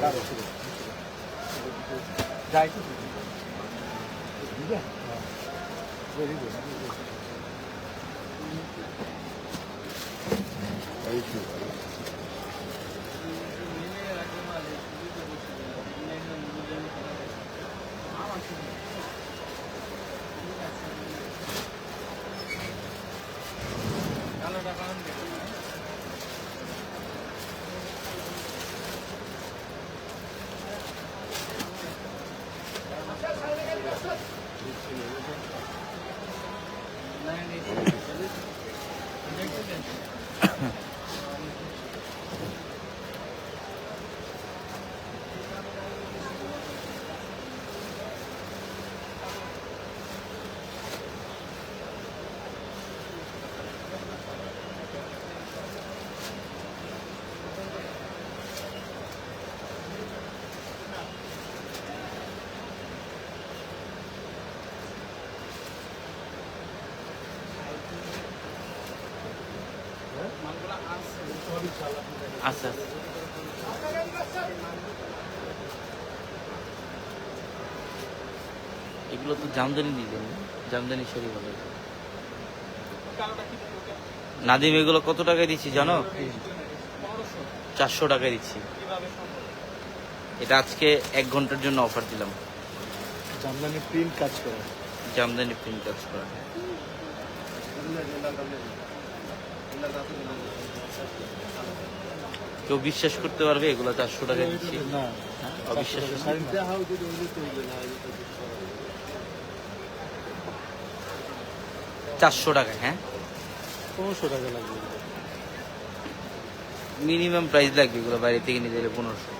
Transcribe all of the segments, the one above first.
大了，是不是？大一点。对不对？所以这个。フフフ。আচ্ছা এগুলো তো জামদানি ডিজাইন জামদানি শাড়ি বলে নাদিম এগুলো কত টাকায় দিচ্ছি জানো? চারশো টাকায় দিচ্ছি। এটা আজকে এক ঘণ্টার জন্য অফার দিলাম। জামদানি প্রিন্ট কাজ করে। জামদানি প্রিন্ট কাজ করা। কেউ বিশ্বাস করতে পারবে? এগুলো চারশো টাকা দিচ্ছি অবিশ্বাস চারশো টাকা হ্যাঁ? পনেরোশো টাকা লাগবে। মিনিমাম প্রাইস লাগবে এগুলো বাইরে থেকে নিয়ে গেলে পনেরোশো।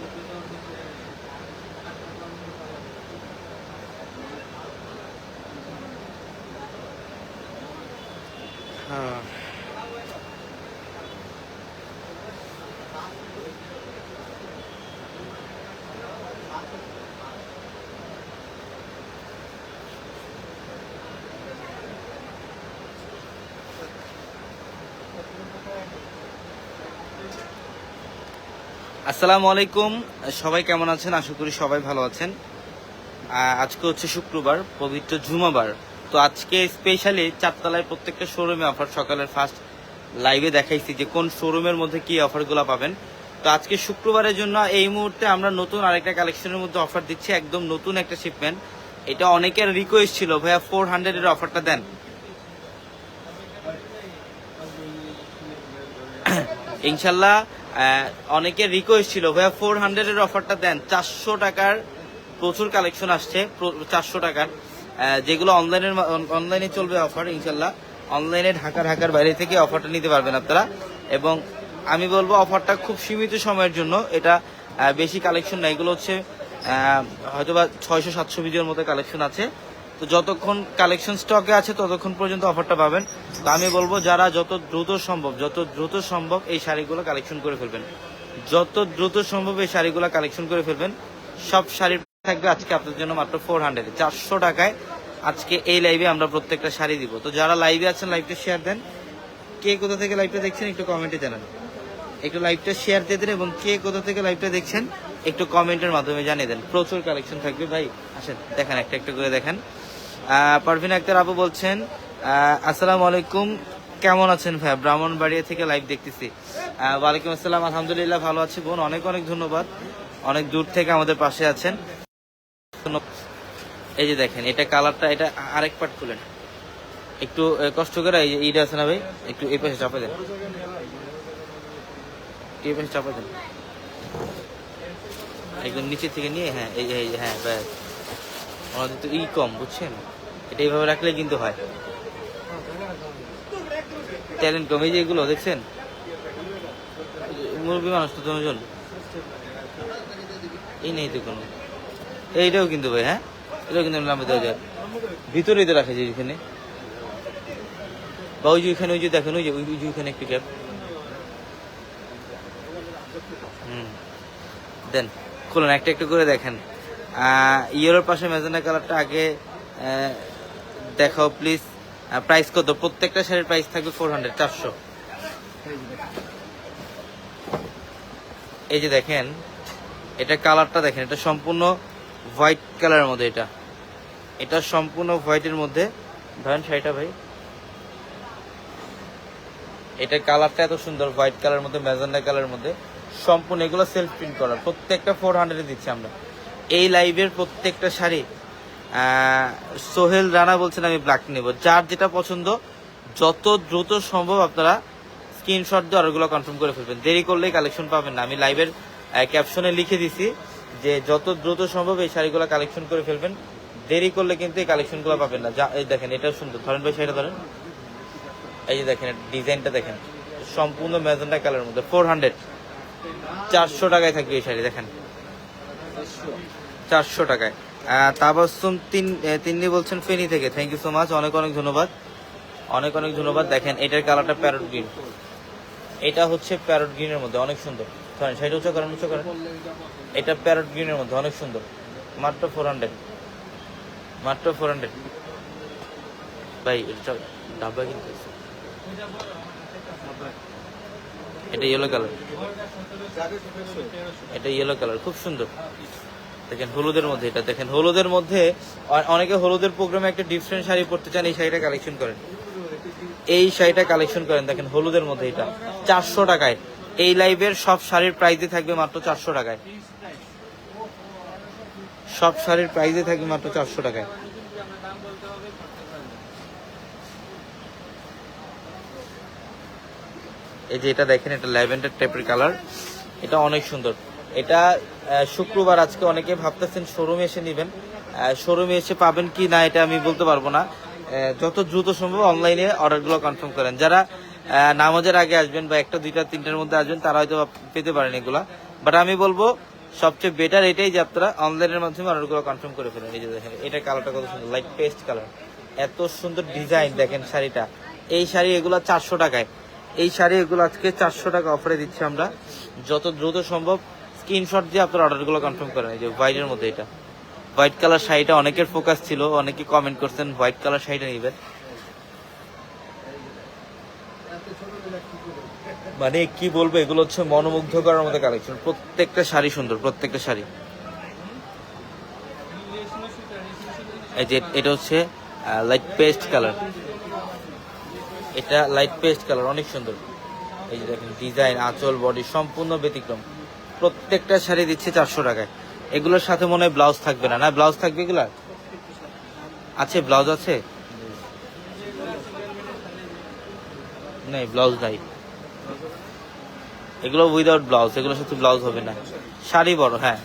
何? আসসালামু আলাইকুম। সবাই কেমন আছেন? আশা করি সবাই ভালো আছেন। আজকে হচ্ছে শুক্রবার, পবিত্র জুমাবার। তো আজকে স্পেশালি চারতলায় প্রত্যেকটা শোরুমে অফার সকালের ফার্স্ট লাইভে দেখাইছি যে কোন শোরুমের মধ্যে কি অফারগুলো পাবেন। তো আজকে শুক্রবারের জন্য এই মুহূর্তে আমরা নতুন আরেকটা কালেকশনের মধ্যে অফার দিচ্ছি, একদম নতুন একটা শিপমেন্ট এটা অনেকের রিকোয়েস্ট ছিল, ভাইয়া ফোর হান্ড্রেডের অফারটা দেন। ইনশাল্লাহ আহ, অনেকের রিকোয়েস্ট ছিল ভাইয়া ফোর হান্ড্রেডের অফারটা দেন। চারশো টাকার প্রচুর কালেকশন আসছে চারশো টাকার। যেগুলো অনলাইনের অনলাইনে চলবে অফার ইনশাল্লাহ অনলাইনে ঢাকা ঢাকার বাইরে থেকে অফারটা নিতে পারবেন আপনারা। এবং আমি বলব অফারটা খুব সীমিত সময়ের জন্য। এটা বেশি কালেকশন না। এগুলো হচ্ছে হয়তোবা ছয়শো সাতশো ভিডিওর মতো কালেকশন আছে। তো যতক্ষণ কালেকশন স্টকে আছে, ততক্ষণ পর্যন্ত অফারটা পাবেন। তো আমি বলব, যারা যত দ্রুত সম্ভব, যত দ্রুত সম্ভব এই শাড়িগুলো কালেকশন করে ফেলবেন। যত দ্রুত সম্ভব এই শাড়িগুলো কালেকশন করে ফেলবেন। সব শাড়ির থাকবে আজকে আপনাদের জন্য মাত্র ফোর হান্ড্রেড চারশো টাকায় আজকে এই লাইভে আমরা প্রত্যেকটা শাড়ি দিব। তো যারা লাইভে আছেন লাইভটা শেয়ার দেন। কে কোথা থেকে লাইভটা দেখছেন, একটু কমেন্টে জানান। একটু লাইভটা শেয়ার দিয়ে দেন এবং কে কোথা থেকে লাইভটা দেখছেন, একটু কমেন্টের মাধ্যমে জানিয়ে দেন। প্রচুর কালেকশন থাকবে ভাই। আসেন, দেখেন, একটা একটা করে দেখেন। পারভিন আক্তার আপু বলছেন আসসালামু আলাইকুম। কেমন আছেন ভাই? ব্রাহ্মণবাড়িয়া থেকে লাইভ দেখতেছি। ওয়ালাইকুম আসসালাম। আলহামদুলিল্লাহ ভালো আছি বোন। অনেক অনেক ধন্যবাদ। অনেক দূর থেকে আমাদের পাশে আছেন। এই যে দেখেন, এটা কালারটা, এটা আরেক পার্ট খুলেন। একটু কষ্ট করে, এই এইটা আছে না ভাই? একটু এই পাশে চাপা দেন। এই পাশে চাপা দেন। একদম নিচে থেকে নিয়ে হ্যাঁ এই হ্যাঁ ব্যাস। আমাদের তো ই কম, বুঝছেন? এটা এইভাবে রাখলে কিন্তু হয়। ট্যালেন্ট কম যে এগুলো দেখছেন? মুরব্বী মানুষ তো তুমি চল এই নেই তো কোনো। এইটাও কিন্তু ভাই হ্যাঁ? এটাও কিন্তু লাম্বা দেওয়া যায়। ভিতরেই তো রাখা যায় এখানে। বা ওই যে ওইখানে ওই যে দেখেন, ওই যে ওই যে ওইখানে একটু গ্যাপ হুম। দেন, খুলুন, একটা একটু করে দেখেন। ইয়েলোর পাশে ম্যাজেন্ডা কালারটা আগে দেখাও প্লিজ প্রাইস কত? প্রত্যেকটা শাড়ির প্রাইস থাকবে ফোর হান্ড্রেড চারশো। এই যে দেখেন, এটা কালারটা দেখেন, এটা সম্পূর্ণ হোয়াইট কালারের মধ্যে এটা। এটা সম্পূর্ণ হোয়াইটের মধ্যে। ধরেন শাড়িটা ভাই। এটা কালারটা এত সুন্দর হোয়াইট কালারের মধ্যে, ম্যাজেন্ডা কালারের মধ্যে। সম্পূর্ণ এগুলো সেলফ প্রিন্ট করা প্রত্যেকটা ফোর হান্ড্রেডে দিচ্ছি আমরা। এই লাইভের প্রত্যেকটা শাড়ি সোহেল রানা বলছেন, আমি ব্ল্যাক নেব। যার যেটা পছন্দ, যত দ্রুত সম্ভব আপনারা স্ক্রিনশট দিয়ে অর্ডারগুলো কনফার্ম করে ফেলবেন। দেরি করলেই কালেকশন পাবেন না। আমি লাইভের ক্যাপশনে লিখে দিছি যে, যত দ্রুত সম্ভব এই শাড়িগুলো কালেকশন করে ফেলবেন। দেরি করলে কিন্তু এই কালেকশনগুলো পাবেন না। যা, এই দেখেন এটা সুন্দর। ধরেন ভাই, শাড়িটা ধরেন। এই যে দেখেন ডিজাইনটা দেখেন। সম্পূর্ণ ম্যাজেন্ডা কালারের মধ্যে। ফোর হান্ড্রেড চারশো টাকায় থাকবে এই শাড়ি, দেখেন। চারশো টাকায়। আহ, তাবাসসুম তিন তিন্নি বলছেন ফেনি থেকে। থ্যাংক ইউ সো মাচ অনেক অনেক ধন্যবাদ। অনেক অনেক ধন্যবাদ। দেখেন এটার কালারটা প্যারট গ্রিন এটা হচ্ছে প্যারট গ্রিনের মধ্যে। অনেক সুন্দর। ধরেন সেটা উঁচু করেন উঁচু করেন। এটা প্যারট গ্রিনের মধ্যে। অনেক সুন্দর। মাত্র ফোর হান্ড্রেড মাত্র ফোর হান্ড্রেড ভাই এটা ডাব্বা কিন্তু এটা ইয়েলো কালার এটা ইয়েলো কালার খুব সুন্দর। দেখেন হলুদের মধ্যে এটা। দেখেন হলুদের মধ্যে অনেকে হলুদের প্রোগ্রামে একটা ডিফারেন্ট শাড়ি পরতে চান, এই শাড়িটা কালেকশন করেন। এই শাড়িটা কালেকশন করেন, দেখেন হলুদের মধ্যে এটা। চারশো টাকায়। এই লাইভের সব শাড়ির প্রাইজে থাকবে মাত্র চারশো টাকায়। সব শাড়ির প্রাইজে থাকবে মাত্র চারশো টাকায়। এই যে এটা দেখেন, এটা ল্যাভেন্ডার টাইপের কালার এটা অনেক সুন্দর। এটা শুক্রবার আজকে অনেকে ভাবতেছেন শোরুমে এসে নেবেন। শোরুমে এসে পাবেন কি না এটা আমি বলতে পারব না। যত দ্রুত সম্ভব অনলাইনে অর্ডারগুলো কনফার্ম করেন। যারা নামাজের আগে আসবেন বা একটা, দুইটা, তিনটার মধ্যে আসবেন, তারা হয়তো পেতে পারেন এগুলা। বাট আমি বলব, সবচেয়ে বেটার এটাই যে আপনারা অনলাইনের মাধ্যমে অর্ডারগুলো কনফার্ম করে ফেলেন। এই যে দেখেন, এটা কালারটা কত সুন্দর লাইট পেস্ট কালার এত সুন্দর ডিজাইন দেখেন শাড়িটা। এই শাড়ি এগুলো চারশো টাকায়। এই শাড়ি এগুলো আজকে চারশো টাকা অফারে দিচ্ছি আমরা। যত দ্রুত সম্ভব স্ক্রিনশট দিয়ে আপনার অর্ডারগুলো কনফার্ম করেন এই যে হোয়াইটের মধ্যে এটা। হোয়াইট কালার শাড়িটা অনেকের ফোকাস ছিল, অনেকে কমেন্ট করছেন হোয়াইট কালার শাড়িটা নেবেন। মানে কি বলব, এগুলো হচ্ছে মনোমুগ্ধ করার মতো কালেকশন প্রত্যেকটা শাড়ি সুন্দর, প্রত্যেকটা শাড়ি। এই যে এটা হচ্ছে লাইট পেস্ট কালার এটা লাইট পেস্ট কালার অনেক সুন্দর। এই যে দেখেন ডিজাইন আঁচল বডি সম্পূর্ণ ব্যতিক্রম। প্রত্যেকটা শাড়ি দিচ্ছে চারশো টাকায়। এগুলোর সাথে মনে হয় ব্লাউজ থাকবে না। না, ব্লাউজ থাকবে এগুলা? আছে, ব্লাউজ আছে? নেই, ব্লাউজ নাই। এগুলো উইদাউট ব্লাউজ, এগুলোর সাথে ব্লাউজ হবে না। শাড়ি বড় হ্যাঁ।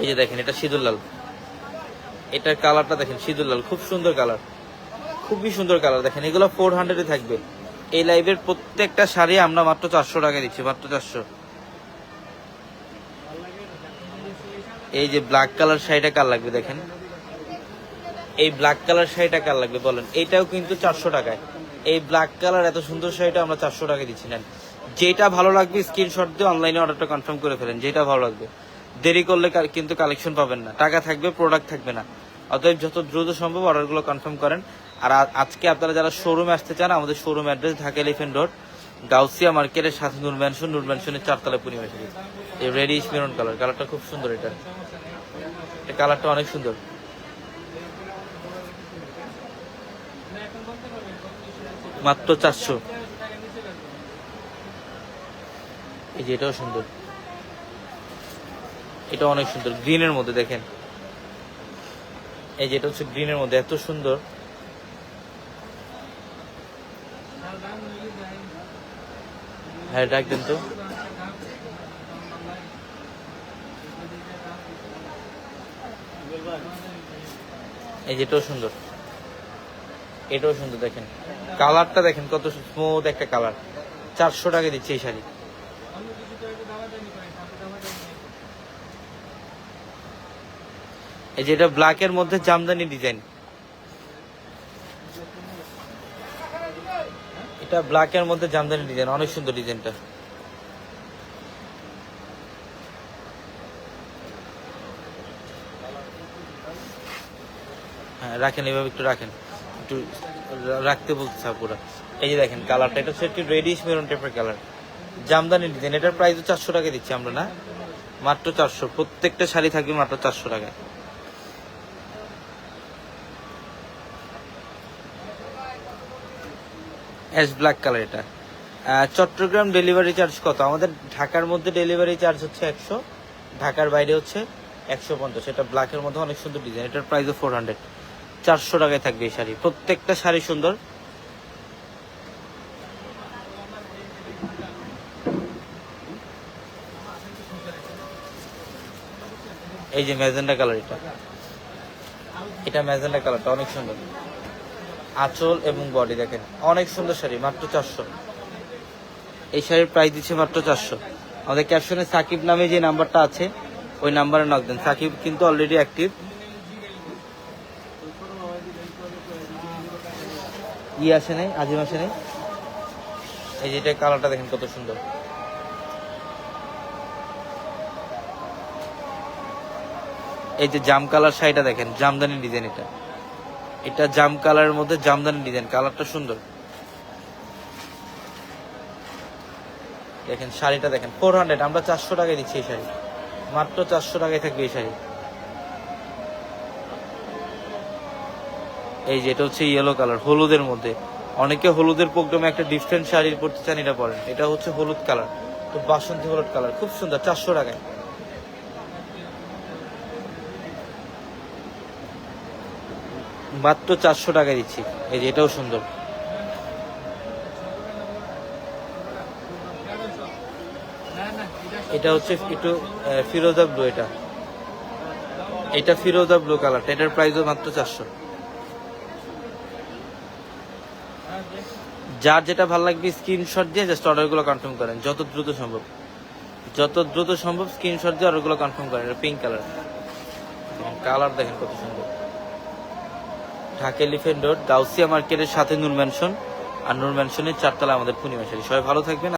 এই যে দেখেন, এটা সিঁদুর লাল। এটার কালারটা দেখেন, সিঁদুর লাল। খুব সুন্দর কালার। খুবই সুন্দর কালার। দেখেন, এগুলো ফোর হান্ড্রেডে থাকবে। এই লাইভের প্রত্যেকটা শাড়ি আমরা মাত্র চারশো টাকা দিচ্ছি, মাত্র চারশো। এই যে ব্ল্যাক কালার শাড়িটা কার লাগবে দেখেন? এই ব্ল্যাক কালার শাড়িটা কার লাগবে বলেন? এটাও কিন্তু চারশো টাকায়। এই ব্ল্যাক কালার এত সুন্দর শাড়িটা আমরা চারশো টাকা দিচ্ছি, নেন। যেটা ভালো লাগবে স্ক্রিনশট দিয়ে অনলাইনে অর্ডারটা কনফার্ম করে ফেলেন, যেটা ভালো লাগবে। দেরি করলে কিন্তু কালেকশন পাবেন না। টাকা থাকবে প্রোডাক্ট থাকবে না। অতএব যত দ্রুত সম্ভব অর্ডারগুলো কনফার্ম করেন। আর আজকে আপনারা যারা শোরুমে আসতে চান, আমাদের showroom address Dhaka elephant road Gausia মার্কেটের সাথে নূর ম্যানশন নূর ম্যানশনের চারতলা পূর্ণিমা শাড়ি এই রেডিশ মেরুন কালার কালারটা খুব সুন্দর এটা। কালারটা অনেক সুন্দর। মাত্র চারশো। এই যে এটাও সুন্দর। এটা অনেক সুন্দর। গ্রিনের মধ্যে দেখেন। এই যে এটা হচ্ছে গ্রিনের মধ্যে। এত সুন্দর। হ্যাঁ ডাক দেন তো। এই যেটাও সুন্দর। এটাও সুন্দর, দেখেন। কালারটা দেখেন, কত স্মুথ একটা কালার। চারশো টাকা দিচ্ছে এই শাড়ি। এই যেটা ব্ল্যাকের মধ্যে জামদানি ডিজাইন এটা ব্ল্যাকের মধ্যে জামদানি ডিজাইন অনেক সুন্দর ডিজাইনটা হ্যাঁ রাখেন, এভাবে একটু রাখেন। একটু রাখতে বলতে পুরো এই যে দেখেন কালারটা এটা হচ্ছে একটু রেডিশ মেরুন টাইপের কালার জামদানি ডিজাইন এটার প্রাইস চারশো টাকা দিচ্ছি আমরা, না? মাত্র চারশো। প্রত্যেকটা শাড়ি থাকবে মাত্র চারশো টাকায়। অ্যাশ ব্ল্যাক কালার এটা। চট্টগ্রাম ডেলিভারি চার্জ কত? আমাদের ঢাকার মধ্যে ডেলিভারি চার্জ হচ্ছে একশো, ঢাকার বাইরে হচ্ছে একশো পঞ্চাশ। এটা ব্ল্যাকের মধ্যে অনেক সুন্দর ডিজাইন এটার প্রাইস ফোর হান্ড্রেড চারশো টাকায় থাকবে এই শাড়ি। প্রত্যেকটা শাড়ি সুন্দর। এই যে ম্যাজেন্ডা কালার এটা। এটা ম্যাজেন্ডা কালারটা অনেক সুন্দর। আঁচল এবং বডি দেখেন। অনেক সুন্দর শাড়ি, মাত্র চারশো। এই শাড়ির প্রাইস দিচ্ছে মাত্র চারশো। আমাদের ক্যাপশনে সাকিব নামে যে নাম্বারটা আছে, ওই নাম্বারে নক দেন। সাকিব কিন্তু অলরেডি অ্যাক্টিভ ই আসে নাই, আজিম আসে নাই। এই যে কালারটা দেখেন কত সুন্দর। এই যে জাম কালার শাড়িটা দেখেন জামদানি ডিজাইন এটা। এটা জাম কালারের মধ্যে জামদানি ডিজাইন, কালারটা সুন্দর। দেখেন, শাড়িটা দেখেন ফোর হান্ড্রেড আমরা চারশো টাকায় দিচ্ছি এই শাড়ি। মাত্র চারশো টাকায় থাকবে এই শাড়ি। এই যে, এটা হচ্ছে ইয়েলো কালার হলুদের মধ্যে। অনেকে হলুদের প্রোগ্রামে একটা ডিফারেন্ট শাড়ি পরতে চান, এটা পরেন। এটা হচ্ছে হলুদ কালার তো বাসন্তী হলুদ কালার খুব সুন্দর, চারশো টাকায়। মাত্র চারশো টাকায় দিচ্ছি। এই যে এটাও সুন্দর। এটা হচ্ছে একটু ফিরোজা ব্লু এটা। এটা ফিরোজা ব্লু কালারটা এটার প্রাইসও মাত্র চারশো। যার যেটা ভালো লাগবে স্ক্রিনশট দিয়ে জাস্ট অর্ডারগুলো কনফার্ম করেন। যত দ্রুত সম্ভব। যত দ্রুত সম্ভব স্ক্রিনশট দিয়ে অর্ডারগুলো কনফার্ম করেন। এটা পিঙ্ক কালার কালার দেখেন কত সুন্দর। ঢাকা এলিফেন্ট রোড, গাউসিয়া মার্কেটের সাথে নূর ম্যানশন আর নূর ম্যানশনের চারতলা আমাদের পূর্ণিমাশালী সবাই ভালো থাকবেন।